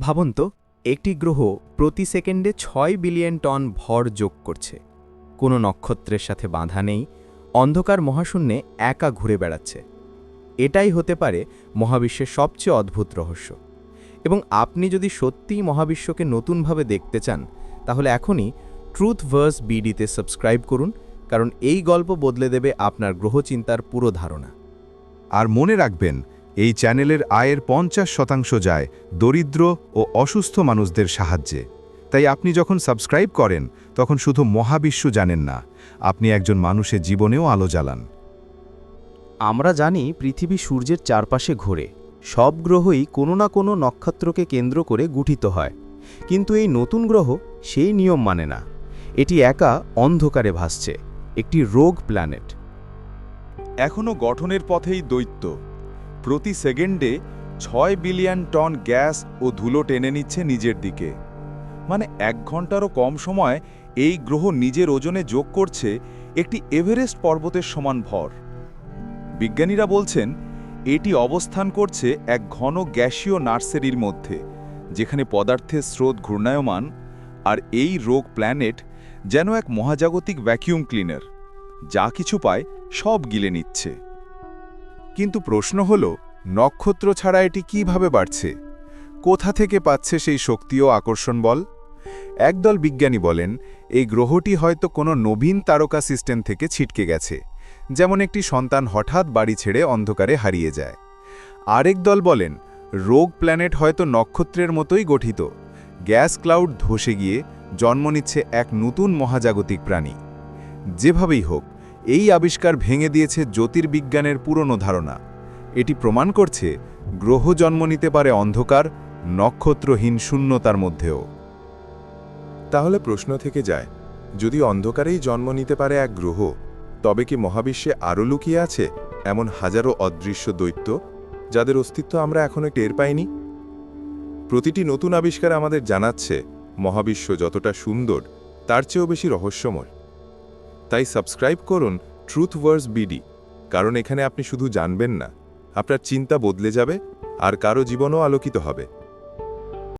ভাবুন তো, একটি গ্রহ প্রতি সেকেন্ডে ছয় বিলিয়ন টন ভর যোগ করছে। কোনো নক্ষত্রের সাথে বাঁধা নেই, অন্ধকার মহাশূন্যে একা ঘুরে বেড়াচ্ছে। এটাই হতে পারে মহাবিশ্বের সবচেয়ে অদ্ভুত রহস্য। এবং আপনি যদি সত্যিই মহাবিশ্বকে নতুনভাবে দেখতে চান, তাহলে এখনই ট্রুথ ভার্স বিডিতে সাবস্ক্রাইব করুন, কারণ এই গল্প বদলে দেবে আপনার গ্রহচিন্তার পুরো ধারণা। আর মনে রাখবেন এই চ্যানেলের আয়ের পঞ্চাশ শতাংশ যায় দরিদ্র ও অসুস্থ মানুষদের সাহায্যে। তাই আপনি যখন সাবস্ক্রাইব করেন তখন শুধু মহাবিশ্ব জানেন না আপনি একজন মানুষের জীবনেও আলো জ্বালান। আমরা জানি পৃথিবী সূর্যের চারপাশে ঘোরে সব গ্রহই কোনো না কোনো নক্ষত্রকে কেন্দ্র করে গঠিত হয়। কিন্তু এই নতুন গ্রহ সেই নিয়ম মানে না। এটি একা অন্ধকারে ভাসছে একটি রোগ প্ল্যানেট এখনও গঠনের পথেই দৈত্য। প্রতি সেকেন্ডে ছয় বিলিয়ন টন গ্যাস ও ধুলো টেনে নিচ্ছে নিজের দিকে। মানে এক ঘন্টারও কম সময় এই গ্রহ নিজের ওজনে যোগ করছে একটি এভারেস্ট পর্বতের সমান ভর। বিজ্ঞানীরা বলছেন, এটি অবস্থান করছে এক ঘন গ্যাসীয় নার্সারির মধ্যে, যেখানে পদার্থের স্রোত ঘূর্ণায়মান আর এই রোগ প্ল্যানেট যেন এক মহাজাগতিক ভ্যাকিউম ক্লিনার, যা কিছু পায় সব গিলে নিচ্ছে। কিন্তু প্রশ্ন হল, নক্ষত্র ছাড়া এটি কীভাবে বাড়ছে? কোথা থেকে পাচ্ছে সেই শক্তি ও আকর্ষণ বল? একদল বিজ্ঞানী বলেন, এই গ্রহটি হয়তো কোনো নবীন তারকা সিস্টেম থেকে ছিটকে গেছে, যেমন একটি সন্তান হঠাৎ বাড়ি ছেড়ে অন্ধকারে হারিয়ে যায়। আরেক দল বলেন, রোগ প্ল্যানেট হয়তো নক্ষত্রের মতোই গঠিত। গ্যাস ক্লাউড ধসে গিয়ে জন্ম নিচ্ছে এক নতুন মহাজাগতিক প্রাণী। যেভাবেই হোক এই আবিষ্কার ভেঙে দিয়েছে জ্যোতির্বিজ্ঞানের পুরনো ধারণা। এটি প্রমাণ করছে গ্রহ জন্ম নিতে পারে অন্ধকার, নক্ষত্রহীন শূন্যতার মধ্যেও। তাহলে প্রশ্ন থেকে যায়, যদি অন্ধকারেই জন্ম নিতে পারে এক গ্রহ, তবে কি মহাবিশ্বে আরও লুকিয়ে আছে এমন হাজারো অদৃশ্য দৈত্য, যাদের অস্তিত্ব আমরা এখনও টের পাইনি? প্রতিটি নতুন আবিষ্কার আমাদের জানাচ্ছে মহাবিশ্ব যতটা সুন্দর, তার চেয়েও বেশি রহস্যময়। তাই সাবস্ক্রাইব করুন ট্রুথ ওয়ার্স বিডি কারণ এখানে আপনি শুধু জানবেন না, আপনার চিন্তা বদলে যাবে আর কারও জীবনও আলোকিত হবে।